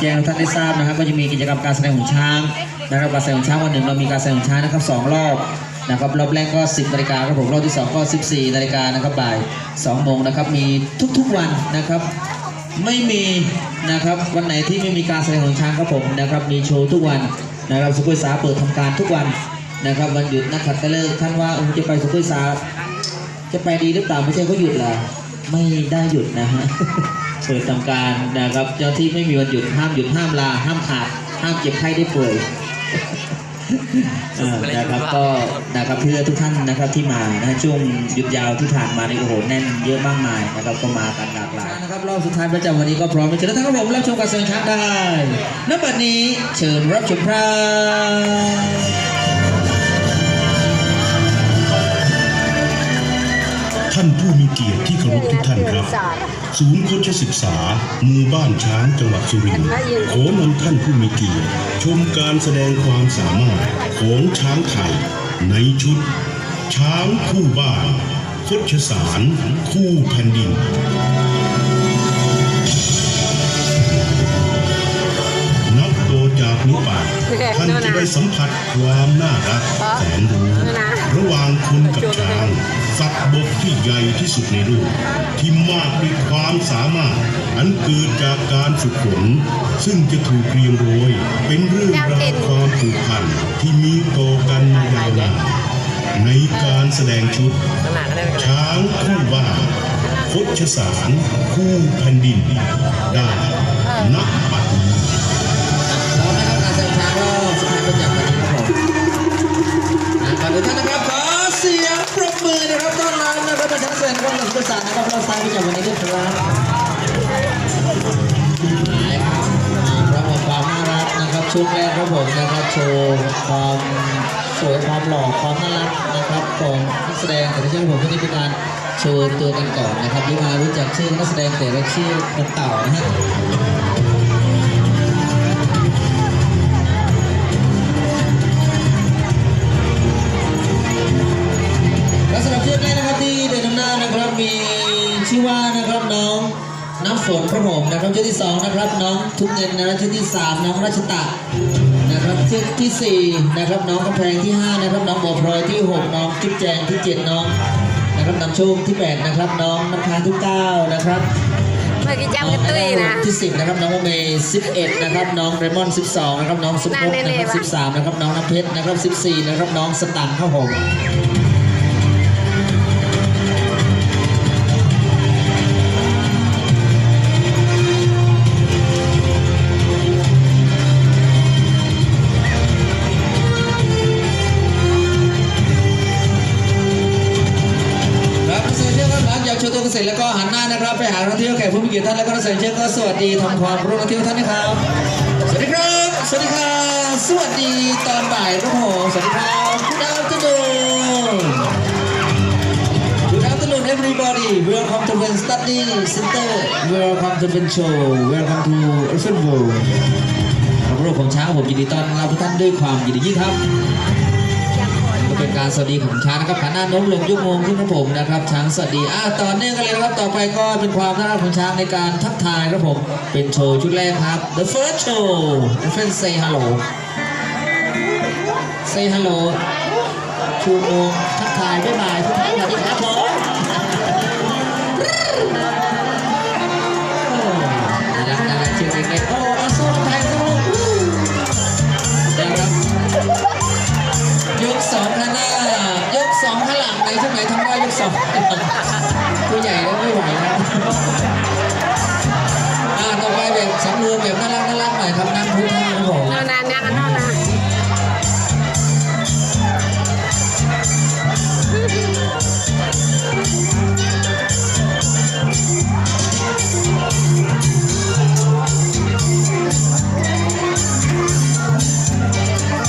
แจ้งท่านได้ทราบนะครับ ก็จะมีกิจกรรมการแสดงหุ่นช้างนะครับการแสดงหุ่นช้างวันหนึ่งเรามีการแสดงหุ่นช้างนะครับสองรอบนะครับรอบแรกก็ 10นาฬิกาครับผมรอบที่สองก็ 14นาฬิกานะครับบ่าย2โมงนะครับมีทุกๆวันนะครับ ไม่มีนะครับวันไหนที่ไม่มีการแสดงของช้างครับผมนะครับมีโชว์ทุกวันนะครับสุขุยสาเปิดทำการทุกวันนะครับวันหยุดนักขัตฤกษ์ท่านว่าจะไปสุขุยสาจะไปดีหรือเปล่าไม่ใช่เขาหยุดเหรอไม่ได้หยุดนะฮะ เปิดทำการนะครับ เจ้าที่ไม่มีวันหยุดห้ามหยุดห้ามลา ห้ามขาด ห้ามเจ็บไข้ได้ป่วยเอ่อนะครับก็นะครับเพื่อทุกท่านนะครับที่มานะฮะช่วงหยุดยาวที่ผ่านมาในโอ้โหแน่นเยอะมากมายนะครับก็มากันหลากหลายนะครับรอบสุดท้ายประจำวันนี้ก็พร้อมแล้วเชิญท่านครับผมรับชมการแสดงช้างได้ณบัดนี้เชิญรับชมครับ ท่านผู้มีเกียรติที่เคารพทุกท่านครับ ศูนย์โคชศึกษาหมู่บ้านช้างจังหวัดสุรินทร์ขอนำท่านผู้มีเกียรติชมการแสดงความสามารถของช้างไทยในชุด ช้างคู่บ้านโคชสารคู่แผ่นดิน ตัวจากนี้ไปท่านจะได้สัมผัสความน่ารักแสนรู้ระหว่างคุณกับช้างสัตว์บกที่ใหญ่ที่สุดในโลกที่มากด้วยความสามารถ อันเกิดจากการฝึกฝนซึ่งจะถูกเรียงโรยเป็นเรื่องราวความผูกพันที่มีต่อกันมายาวนานในการแสดงชุด ช้างคู่บ้านคดชสารคู่แผ่นดินได้นับบั อบสุดท้ายประจำวันนี้ครับผมอะก่อนอื่นท่านนะครับขอเสียงปรบมือนะครับต้อนรับนะครับประชาชนคนหลักศึกษานะครับรอบสุดท้ายประจำวันนี้ด้วยครับพร้อมความน่ารักนะครับชุดแรกครับผมนะครับโชว์ความสวยความหล่อความน่ารักนะครับของนักแสดงแต่ไม่ใช่ผมก็นี่เป็นการโชว์ตัวกันก่อนนะครับที่มารู้จักชื่อนักแสดงแต่ละชื่อเป็นเต่านะฮะ ฝนพระผมนะครับเชือกที่สองนะครับน้องทุกเงินนะครับเชือกที่สามน้องราชตะนะครับเชือกที่สี่นะครับน้องกำแพงที่ห้านะครับน้องบัวพลอยที่หกน้องจุ๊บแจงที่เจ็ดน้องนะครับนำโชคที่แปดนะครับน้องน้ำค้างที่เก้านะครับเมื่อกี้จำกันตุ้ยนะที่สิบนะครับน้องโมเมสิบเอ็ดนะครับน้องเรมอนสิบสองนะครับน้องสุภพนั่งนะเล่ครับๆสิบสามนะครับน้องน้ำเพชรนะครับสิบสี่นะครับน้องสตังค์ครับผม ชว์ตัวกันเสร็จแล้วก็หันหน้านะครับไปหานักท่องเที่ยวแขกผู้มีเกียรติท่านแล้วก็นักแสดงเชือก็สวัสดีทำความเคารพนักท่องเที่ยวท่านนะครับ สวัสดีครับ สวัสดีครับสวัสดีตอนบ่ายครับผมสวัสดีครับ Good afternoon Good afternoon everybody Welcome to Ben Study Center Welcome to Ben Show Welcome to Elephant World ครับรูปของช้าผมยินดีต้อนรับทุกท่านด้วยความยินดียิ่งครับ การสวัสดีของช้างนะครับขาหน้าโน้มลงยุบโมงขึ้นครับผมนะครับช้างสวัสดีอ่าต่อเนื่องกันเลยนะครับต่อไปก็เป็นความน่ารักของช้างในการทักทายครับผมเป็นโชว์ชุดแรกครับ the first show the friend say hello say hello ชูโมงทักทายบ๊ายบายทุกท่านสวัสดีครับำได้ใหญ่แล้วไม่ไหวแล้วอ่าต่อไปแบบสองมือแบบน่ารักน่ารักหน่อยครับนั่งพื้นท่าครับผมนอนนานนะกันนอนนะ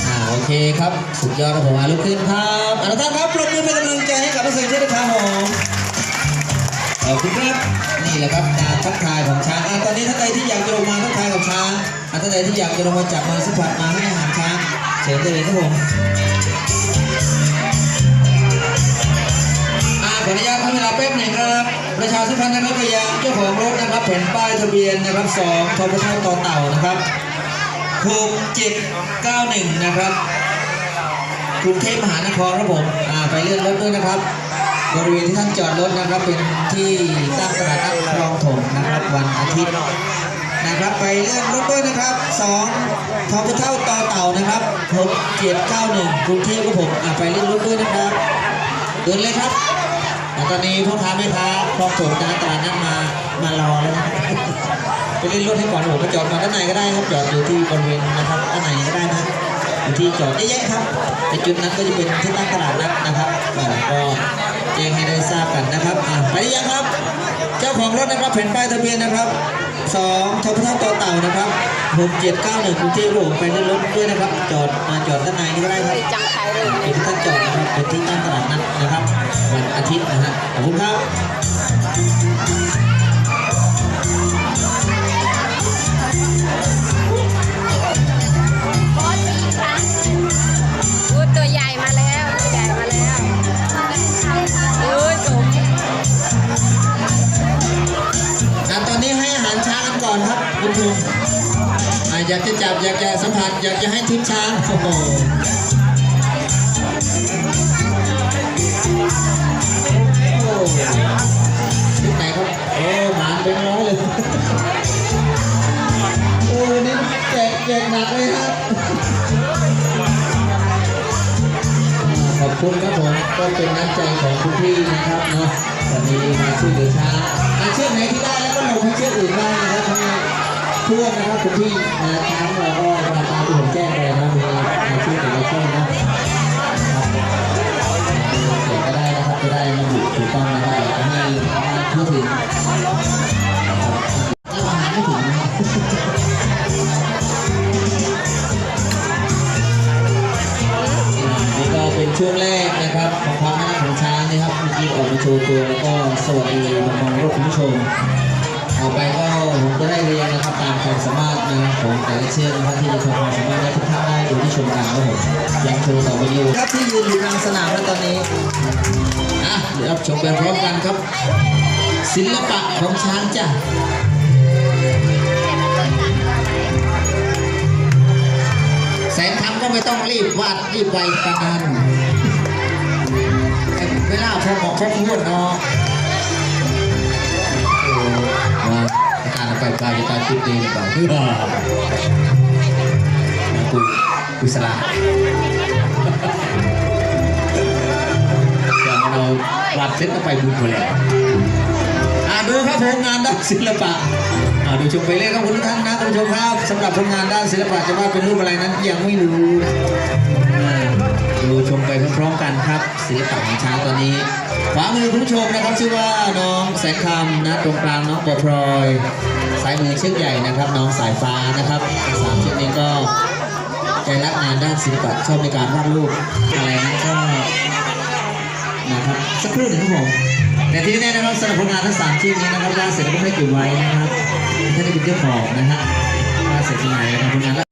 อ่าโอเคครับ สุดยอดครับผมอ่าลุกขึ้นครับ กันดงเชือกครับผมขอบคุณครับนี่แหละครับการทักทายของช้างอ่าตอนนี้ท่านใดที่อยากจะลงมาทักทายกับช้างอ่าท่านใดที่อยากจะลงมาจับมือสัมผัสมาให้อาหารช้างเชิญได้เลยครับผมอ่าขออนุญาตให้เวลาแป๊บหนึ่งครับ ประชาสัมพันธ์นะครับไปยังเจ้าของรถนะครับแผ่นป้ายทะเบียนนะครับสองทพทต่อเต่านะครับหกเจ็ดเก้าหนึ่งนะครับกรุงเทพมหานครครับผมอ่าไปเลื่อนรถด้วยนะครับ บริเวณที่ท่านจอดรถนะครับเป็นที่ตั้งตลาดนัดคลองถมนะครับวันอาทิตย์นะครับไปเลื่อนรถด้วยนะครับ2ทอพเท่าต่อเต่านะครับ6791กรุงเทพครับผมไปเลื่อนรถด้วยนะครับเดินเลยครับตอนนี้พ่อค้าแม่ค้าคลองถมนะตลาดนัดมามารอแล้วนะไปเล่นรถให้ก่อนผมไปจอดมาด้านในก็ได้ครับจอดอยู่ที่บริเวณนะครับด้านในก็ได้นะอยู่ที่จอดเยอะแยะครับในจุดนั้นก็จะเป็นที่ตั้งตลาดนัดนะครับก็ แจ้งให้ได้ทราบกันนะครับอะไปหรือยังครับ เจ้าของรถนะครับแผ่นป้ายทะเบียนนะครับสองทพทต่อเต่านะครับ6791กรุงเทพผมไปเล่นรถด้วยนะครับ จอดมาจอดด้านในนี่ก็ได้ครับจังไทยเลยเป็นที่ตั้งจอดนะครับเป็นที่ตั้งตลาดนัดนะครับ วันอาทิตย์นะฮะขอบคุณครับ อยากจะจับอยากจะสัมผัสอยากจะให้ทิปช้างโอ้โหโอ้ทิปไหนครับโอ้หมานเป็นร้อยเลยโอ้นี่แจกแจกหนักเลยครับขอบคุณครับผมก็เป็นน้ำใจของคุณพี่นะครับเนาะวันนี้มาช่วยเหลือช้างอาเชือกไหนที่ได้แล้วก็ลงให้เชือกอื่นได้นะครับ เพื่อนนะครับคุณพี่นะช้างเราก็มาตามที่ผมแจ้งไปนะมีอาชีพแต่ละเชือกนะครับเก็ได้นะครับจะได้ระบุถูกต้องนะครับให้ทั่วถึงอาหารไม่ถึงนี่ก็เป็นช่วงแรกนะครับของความน่าของช้างนะครับเมื่อกี้ออกมาโชว์ตัวแล้วก็สวัสดีมองโลกคุณผู้ชมต่อไปก็ ได้เรียนนะครับตามความสามารถนะครับของแต่ละเชือกนะครับที่จะโชว์ความสามารถได้ทุกท่านได้ดูที่ชมกันครับผมยังโชว์ต่อไปอยู่ครับที่ยืนอยู่กลางสนามแล้วตอนนี้อะเดี๋ยวรับชมไปพร้อมกันครับ ศิลปะของช้างจ้ะแสนคำก็ไม่ต้องรีบวาดรีบไวประกันเวลาพอเหมาะพอควรเนาะาการไปไปจะตายจุดดีหรือเปล่าเพื่อกูกุศลาอย่างเราวาดเสร็จก็ไปบุญหมดแล้วอ่าดูครับผมงานด้านศิลปะอ่าดูชมไปเลยครับคุณท่านนะท่านผู้ชมครับสำหรับผลงานด้านศิลปะจะว่าเป็นรูปอะไรนั้นยังไม่รู้ดูชมไปพร้อมๆกันครับศิลปะของช้างตอนนี้ ขวามือคุณผู้ชมนะครับชื่อว่าน้องแสนคำนะตรงกลางน้องปอพลอยซ้ายมือเชือกใหญ่นะครับ น้องสายฟ้านะครับสามชือกนี้ก็ใจรักงานด้านศิลปะชอบในการวาดรูปอะไรนั้นก็นะครับสักครู่หนึ่งครับผมแต่ที่แน่นะครับสำหรับผลงานทั้งสามชิ้นนี้นะครับล่าเสร็จก็ให้เก็บไว้นะครับท่านได้เป็นเจ้าของนะฮะล่าเสร็จที่ไหนนะครับผลงานล่า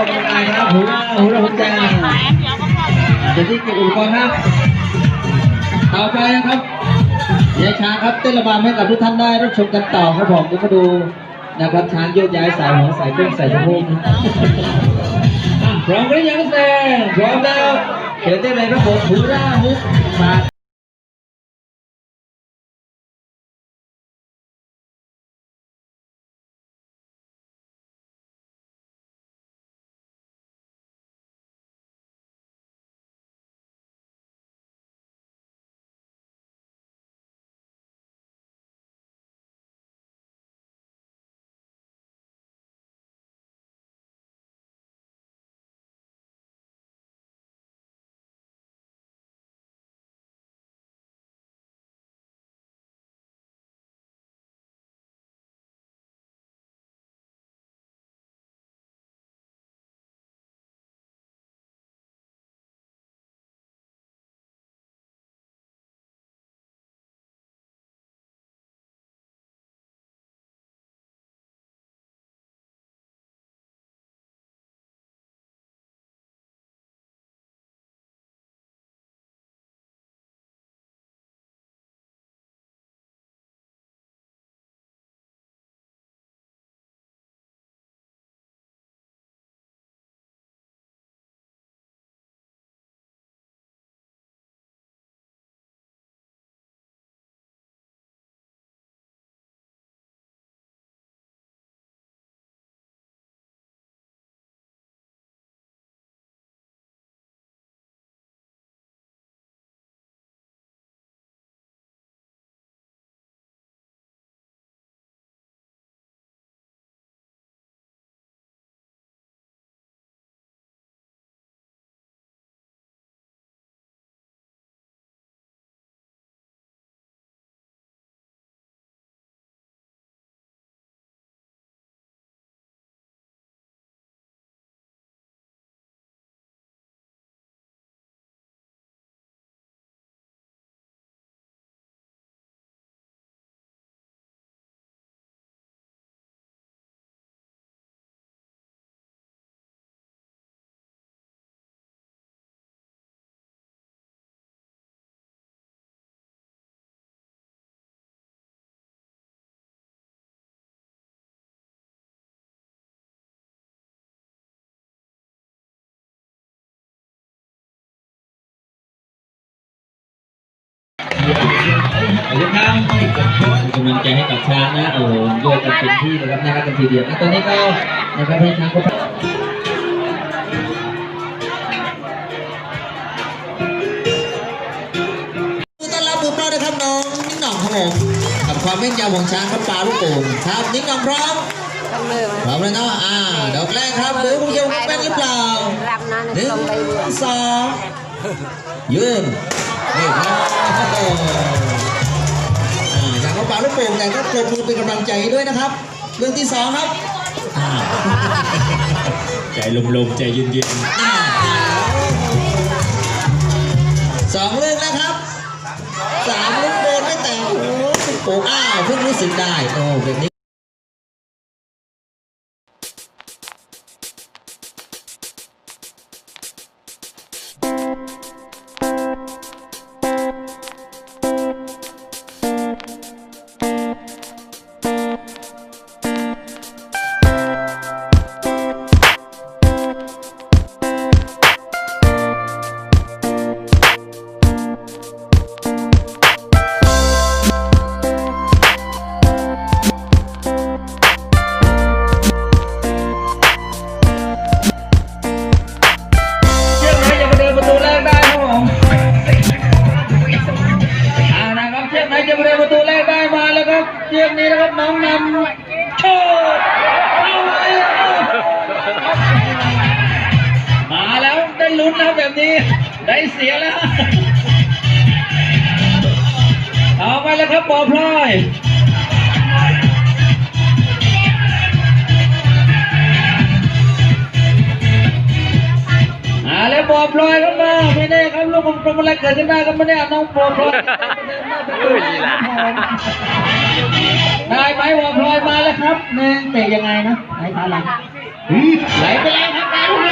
อะๆครับผมอกกำลังกายครับหูว่าหูราหัวใจเดี๋ยวที่เก็บอุปกรณ์ครับต่อไปนะครับยายช้างครับเต้นระบำให้กับทุกท่านได้รับชมกันต่อครับผมเดี๋ยวมาดูนะครับช้างโยกย้ายสายหัวสายเครื่องสายสะโพกนะพร้อมหรือยังแซงพร้อมแล้วเดี๋ยวเต้นเลยครับผมหูร่าฮุกมา ขอบคุณครับเป็นกำลังใจให้กับช้างนะโอ้โหโยกกันเต็มที่นะครับน่ารักกันทีเดียวนะตอนนี้ก็นะครับให้ช้างกับความแม่นยำของช้างครับปลาลูกโป่งครับนิ้งน่องพร้อมพร้อมแล้วเนาะอ่าดอกแรกครับดูคุณผู้ชมเป็นหรือเปล่าหนึ่งสองยืนนี่ครับ โอ้โหอ่าจากเปาลูกโป่งแต่ก็ปรบมือเป็นกำลังใจด้วยนะครับ เรื่องที่สองครับใจลมๆใจเย็นๆสองเรื่องแล้วครับสามลูกโดนไม่แต่โอ้โหอ้าวเพิ่งรู้สึกได้โอ้แบบนี้ แล้วบอพลอยเข้ามาไม่แน่ครับลูกผมเป็นอะไรเกิดขึ้นได้ก็ไม่ได้เอาน้องบอพลอยได้ไหมบอพลอยมาแล้วครับหนึ่งเตะยังไงนะไหนขาหลังไหลไปแล้วครับการไหล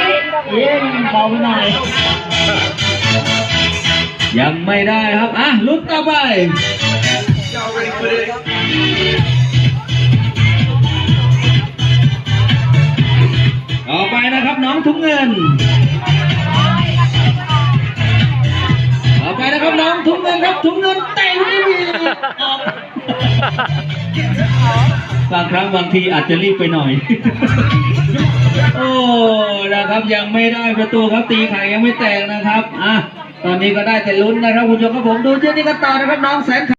เอ็นเบาไปหน่อยยังไม่ได้ครับอะลุ้นต่อไปต่อไปนะครับน้องถุงเงิน ไปนะครับน้องถุงเงินครับถุงเงินเตะไม่มีออกบางครั้งบางทีอาจจะรีบไปหน่อย โอ้นะครับยังไม่ได้ประตูครับตีไข่ยังไม่แตกนะครับอะตอนนี้ก็ได้แต่ลุ้นนะครับคุณผู้ชมครับผมดูเช่นนี้กันต่อนะครับน้องแสน